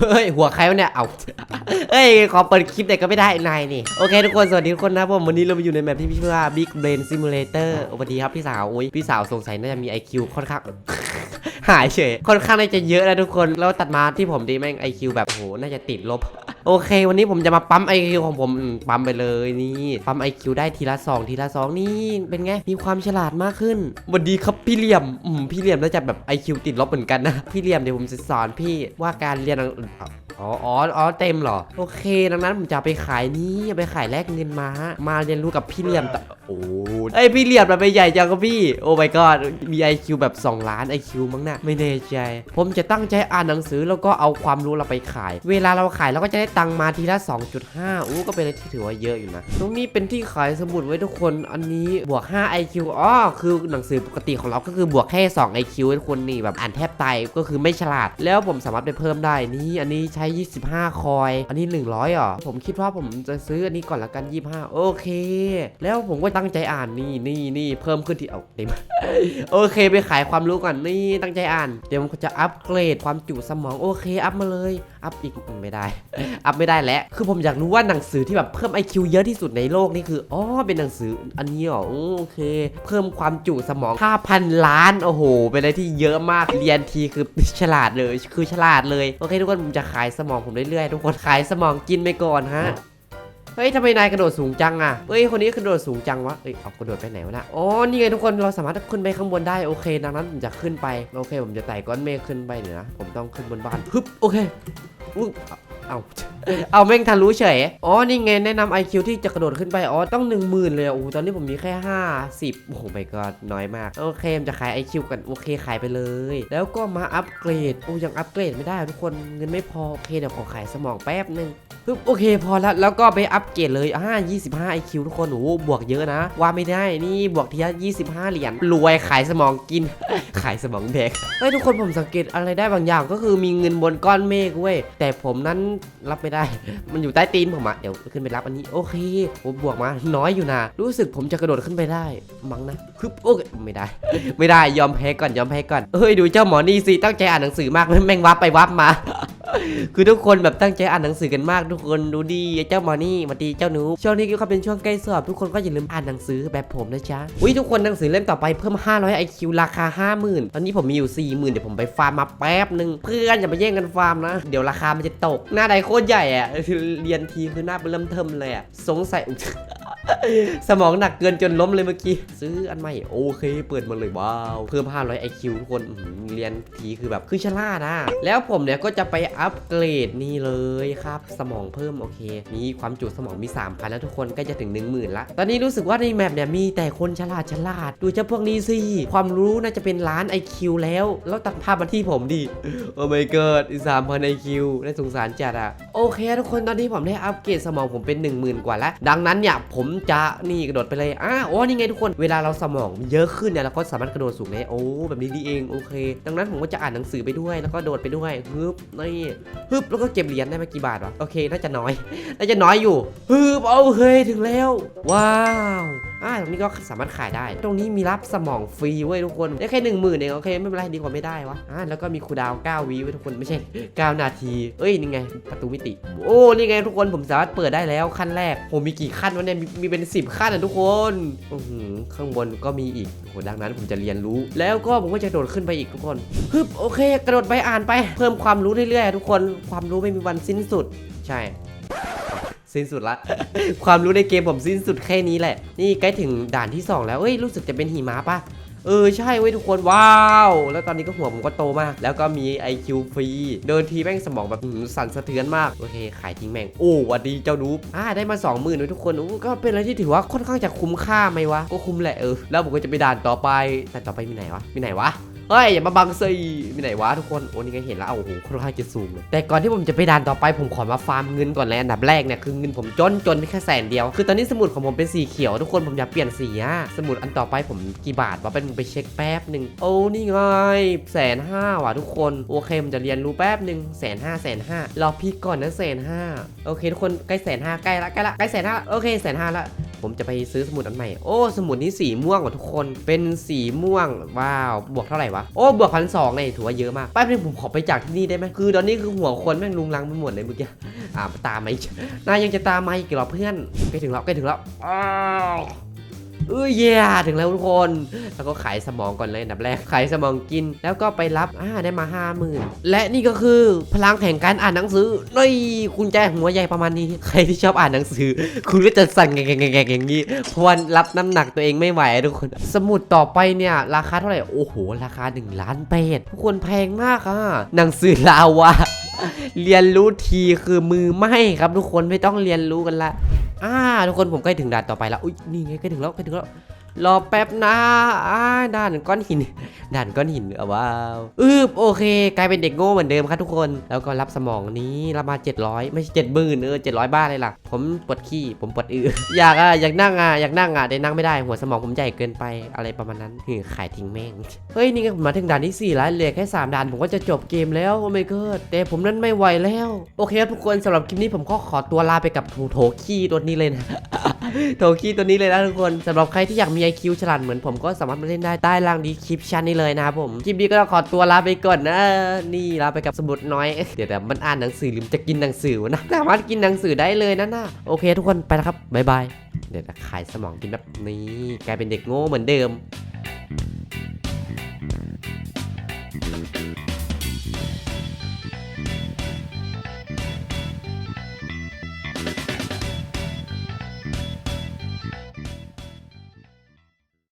เฮ้ยหัวใครวะเนี่ย เอาเฮ้ย ขอเปิดคลิปเด็กก็ไม่ได้ นายนี่ โอเคทุกคน สวัสดีทุกคนนะผมวันนี้เรามาอยู่ในแมปที่พี่ชื่อว่า Big Brain Simulator สวัสดีครับพี่สาวอุ้ยพี่สาวสงสัยน่าจะมี IQ ค่อนข้างหายเฉย ค่อนข้างน่าจะเยอะนะทุกคน แล้วตัดมาที่ผมดีแม่ง IQ แบบโอ้โหน่าจะติดลบ โอเค วันนี้ผมจะมาปั๊ม IQ ของผมปั๊มไปเลยนี่ปั๊ม IQ ได้ทีละสองทีละสองนี่เป็นไงมีความฉลาดมากขึ้นสวัสดีครับพี่เหลี่ยมอืมพี่เหลี่ยมน่าจะแบบ IQ ติดลบเหมือนกันนะพี่เหลี่ยมเดี๋ยวผมจะสอนพี่ว่าการเรียน อังอ๋ออ๋ออ๋อเต็มเหรอ โอเค ดังนั้นผมจะเอาไปขายนี่เอาไปขายแลกเงินมามาเรียนรู้กับพี่เหลี่ยมต่อโอ้ไอยพี่เหลี่ยมมันไปใหญ่จังครับพี่ โอ้ my god มี IQ แบบ 2 ล้าน IQ มั้งนะไม่แน่ใจ ผมจะตั้งใจอ่านหนังสือแล้วก็เอาความรู้เราไปขาย เวลาเราขายเราก็จะได้ตังค์มาทีละ 2.5อู้ก็เป็นอะไรที่ถือว่าเยอะอยู่นะ ตรงนี้เป็นที่ขายสมุดไว้ทุกคน อันนี้บวก 5 IQ อ๋อ คือหนังสือปกติของเราก็คือบวกแค่ 2 IQ ทุกคนนี่แบบอ่านแทบตายก็คือไม่ฉลาด แล้วผมสามารถไปเพิ่มได้นี่อันนี้ใช้25 คอย อันนี้ 100เหรอ ผมคิดว่าผมจะซื้ออันนี้ก่อนละกัน 25 โอเค แล้วผมก็ตั้งใจอ่านนี่นี่นี่เพิ่มขึ้นที่เอาเต็มโอเค ไปขายความรู้ก่อนนี่ตั้งใจอ่าน เดี๋ยวมันจะอัปเกรดความจุสมองโอเค อัพมาเลย อัพอีกไม่ได้ อัพไม่ได้แล้ว คือผมอยากรู้ว่าหนังสือที่แบบเพิ่ม IQ เยอะที่สุดในโลกนี่คืออ๋อเป็นหนังสืออันนี้หรอโอเค เพิ่มความจุสมอง 5,000 ล้านโอ้โหเป็นอะไรที่เยอะมากเรียนทีคือฉลาดเลย คือฉลาดเลยโอเคทุกคนผมจะขายสมองผมเรื่อยๆทุกคนขายสมองกินไปก่อนฮะเฮ้ยทำไมนายกระโดดสูงจังอะเฮ้ย คนนี้กระโดดสูงจังวะเอ้ยเอากระโดดไปไหนวะนะอ๋อ นี่ไงทุกคน เราสามารถขึ้นไปข้างบนได้ โอเค ดังนั้นผมจะขึ้นไป โอเค ผมจะไต่ก้อนเมฆขึ้นไปเดี๋ยวนะ ผมต้องขึ้นบนบ้าน ฮึบ โอเคอุ๊ยเอา เอาแม่งทะลุเฉย อ๋อ นี่ไงแนะนำ IQ ที่จะกระโดดขึ้นไป อ๋อ ต้อง 1 0,000 เลยโอ้ตอนนี้ผมมีแค่ 50 โอ้โหไม่ก็น้อยมาก โอเคจะขาย IQ กัน โอเคขายไปเลย แล้วก็มาอัปเกรด โอ้ยังอัปเกรดไม่ได้ทุกคน เงินไม่พอ โอเคเดี๋ยวขอขายสมองแป๊บนึงปึ๊บโอเคพอแล้วแล้วก็ไปอัปเกรดเลยอ่า25 IQ ทุกคน โอ้หบวกเยอะนะ ว่าไม่ได้ นี่บวกทีละ25 เหรียญ รวยขายสมองกิน ขายสมองแดกเฮ้ยทุกคนผมสังเกตอะไรได้บางอย่างก็คือมีเงินบนก้อนเมฆเว้ย แต่ผมนั้นรับไม่ได้มันอยู่ใต้ตีนผมอะเดี๋ยวขึ้นไปรับอันนี้โอเคผมบวกมาน้อยอยู่นะรู้สึกผมจะกระโดดขึ้นไปได้มั้งนะคึบโอเคไม่ได้ ไม่ได้ยอมแพ้ก่อนยอมแพ้ก่อนเฮ้ยดูเจ้าหมอนี่สิตั้งใจอ่านหนังสือมากแม่งวับไปวับมา คือทุกคนแบบตั้งใจอ่านหนังสือกันมาก ทุกคนดูดีเจ้ามอนี่มาดีเจ้าหนูช่วงนี้ก็เป็นช่วงใกล้สอบทุกคนก็อย่าลืมอ่านหนังสือแบบผมนะจ๊ะอุ้ยทุกคนหนังสือเล่มต่อไปเพิ่ม 500 IQ ราคา 50,000 ตอนนี้ผมมีอยู่ 40,000 เดี๋ยวผมไปฟาร์มมาแป๊บหนึ่งเพื่อนอย่ามาแย่งกันฟาร์มนะ เดี๋ยวราคามันจะตก หน้าใดโคตรใหญ่อะเรียนทีคือหน้าเป็นเริ่มเทิมเลยอะสงสัย สมองหนักเกินจนล้มเลยเมื่อกี้ ซื้ออันใหม่โอเค เปิดมาเลยว้าว เพิ่ม 500 IQ ทุกคนเรียนทีคือแบบคือฉลาดนะแล้วผมเนี่ยก็จะไปอัปเกรดนี่เลยครับ สมองเพิ่มโอเค มีความจุสมองมี 3,000 แล้วทุกคนก็จะถึง 10,000 ละ ตอนนี้รู้สึกว่าในแมปเนี่ยมีแต่คนฉลาดฉลาด ดูเจ้าพวกนี้สิ ความรู้น่าจะเป็นล้าน IQ แล้ว แล้วตัดภาพมาที่ผมดิโอ้ my god อีสามพันไอคิวน่าสงสารจัดอะโอเค ทุกคนตอนนี้ผมได้อัปเกรดสมองผมเป็น 1 0,000 กว่าแล้ว ดังนั้นเนี่ยผมจะนี่กระโดดไปเลยอ้าโอ้นี่ไงทุกคนเวลาเราสมองเยอะขึ้นเนี่ยเราก็สามารถกระโดดสูงได้โอ้แบบนี้ดีเองโอเค ดังนั้นผมก็จะอ่านหนังสือไปด้วยแล้วก็โดดไปด้วยฮึบนี่ฮึบแล้วก็เก็บเหรียญได้ไม่กี่บาทวะโอเคน่าจะน้อย น่าจะน้อยอยู่ฮึบโอเคถึงแล้ว ว้าว อ่าตรงนี้ก็สามารถขายได้ ตรงนี้มีรับสมองฟรีเว้ยทุกคน ได้แค่หนึ่งหมื่นเองโอเคไม่เป็นไรดีกว่าไม่ได้วะอ่าแล้วก็มีคูดาว9วิไว้ทุกคนไม่ใช่ 9 นาที เอ้ยนี่ไง ประตูมิติ โอ้นี่ไงทุกคนผมสามารถเปิดได้แล้วขั้นแรกผมมีกี่ขั้นวะเนี่ยมีมีเป็น 10 ขั้นนะทุกคนอือหือข้างบนก็มีอีกโหดังนั้นผมจะเรียนรู้ แล้วก็ผมก็จะโดดขึ้นไปอีกทุกคนฮึบโอเค กระโดดไปอ่านไป เพิ่มความรู้เรื่อยๆทุกคนความรู้ไม่มีวันสิ้นสุด ใช่ สิ้นสุดละ ความรู้ในเกมผมสิ้นสุดแค่นี้แหละ นี่ใกล้ถึงด่านที่ 2 แล้วเอ้ยรู้สึกจะเป็นหิมะปะเออใช่เว้ยทุกคนว้าว แล้วตอนนี้ก็หัวผมก็โตมาก แล้วก็มี IQ ฟรีเดินทีแม่งสมองแบบสั่นสะเทือนมาก โอเคขายทิ้งแม่ง โอ้วัดดีเจ้านูบอ่าได้มา 20,000เลยทุกคนก็เป็นอะไรที่ถือว่าค่อนข้างจะคุ้มค่าไหมวะ ก็คุ้มแหละเออ แล้วผมก็จะไปด่านต่อไปแต่ต่อไปมีไหนวะมีไหนวะ เฮ้ยอย่ามาบังสิมีไหนวะทุกคนโอ้นี่ไงเห็นแล้วโอ้โหค่อนข้างจะสูงเลยแต่ก่อนที่ผมจะไปด่านต่อไปผมขอมาฟาร์มเงินก่อนเลยอันดับแรกเนี่ยคือเงินผมจนจนแค่แสนเดียว คือตอนนี้สมุดของผมเป็นสีเขียวทุกคนผมอยากเปลี่ยนสีอะสมุดอันต่อไปผมกี่บาทวะเป็นไปเช็คแป๊บหนึ่งโอ้นี่ไงแสนห้าว่ะทุกคนโอเคผมจะเรียนรู้แป๊บหนึ่งแสนห้าแสนห้ารอพี่ก่อนนะแสนห้าโอเคทุกคนใกล้แสนห้าใกล้ละใกล้ละใกล้แสนห้าโอเคแสนห้าละ ผมจะไปซื้อสมุดอันใหม่ โอ้ สมุดนี้สีม่วงว่าทุกคน เป็นสีม่วง ว้าว บวกเท่าไหร่วะ โอ้ บวกพันสองเลยถือว่าเยอะมากแป๊บนึงผมขอไปจากที่นี่ได้ไหม คือตอนนี้คือหัวคนแม่งลุงลังไปหมดเลยเมื่อกี้ อ่าตามไหมนายยังจะตามไหมอีกี่รอเพื่อนใกล้ถึงแล้วใกล้ถึงแล้วอ้าว เอ้ยเย่ถึงแล้วทุกคน แล้วก็ขายสมองก่อนเลยอันดับแรกขายสมองกิน แล้วก็ไปรับอ่าได้มาห้าหมื่นและนี่ก็คือพลังแห่งการอ่านหนังสือนี่คุณใจหัวใหญ่ประมาณนี้ ใครที่ชอบอ่านหนังสือ คุณก็จะสั่นแงงๆๆอย่างนี้เพราะวันรับน้ำหนักตัวเองไม่ไหวทุกคน สมุดต่อไปเนี่ยราคาเท่าไหร่โอ้โห ราคา 1 ล้านเปดทุกคนแพงมากอะหนังสือลาวะเรียนรู้ทีคือมือไหมครับทุกคนไม่ต้องเรียนรู้กันละ อ่าทุกคนผมใกล้ถึงด่านต่อไปแล้วอุ้ยนี่ไงใกล้ถึงแล้วใกล้ถึงแล้ว รอแป๊บนะด่านก้อนหิน ด่านก้อนหินเอาว้าวอืบโอเค กลายเป็นเด็กโง่เหมือนเดิมครับทุกคน แล้วก็รับสมองนี้รับมา 700 ไม่ใช่เจ็ดหมื่นเออเจ็ดร้อยบ้าเลยล่ะ ผมปวดขี้ ผมปวดอืออยากอะอยากนั่งอะอยากนั่งอะแต่นั่งไม่ได้หัวสมองผมใหญ่เกินไปอะไรประมาณนั้นหือขายทิ้งแม่ง เฮ้ยนี่ไงผมาถึงด่านที่ 4 แล้วเหลือแค่ 3 ด่านผมก็จะจบเกมแล้วโอ้ไม่เกิดแต่ผมนั้นไม่ไหวแล้ว โอเคครับทุกคนสำหรับคลิปนี้ผมก็ขอตัวลาไปกับโถโถขี้ตัวนี้เลยนะ โทคีตัวนี้เลยนะทุกคนสำหรับใครที่อยากมี IQ ฉลาดเหมือนผมก็สามารถมาเล่นได้ใต้ล่างดีคลิปชั้นนี้เลยนะครับผม คลิปนี้ก็ต้องขอตัวลาไปก่อนนะนี่ลาไปกับสมุดน้อย เดี๋ยวแต่มันอ่านหนังสือหรือมันจะกินหนังสือนะสามารถกินหนังสือได้เลยนะน่ะโอเค ทุกคนไปแล้วครับบ๊ายบายเดี๋ยวจะขายสมองกินแบบนี้กลายเป็นเด็กโง่เหมือนเดิม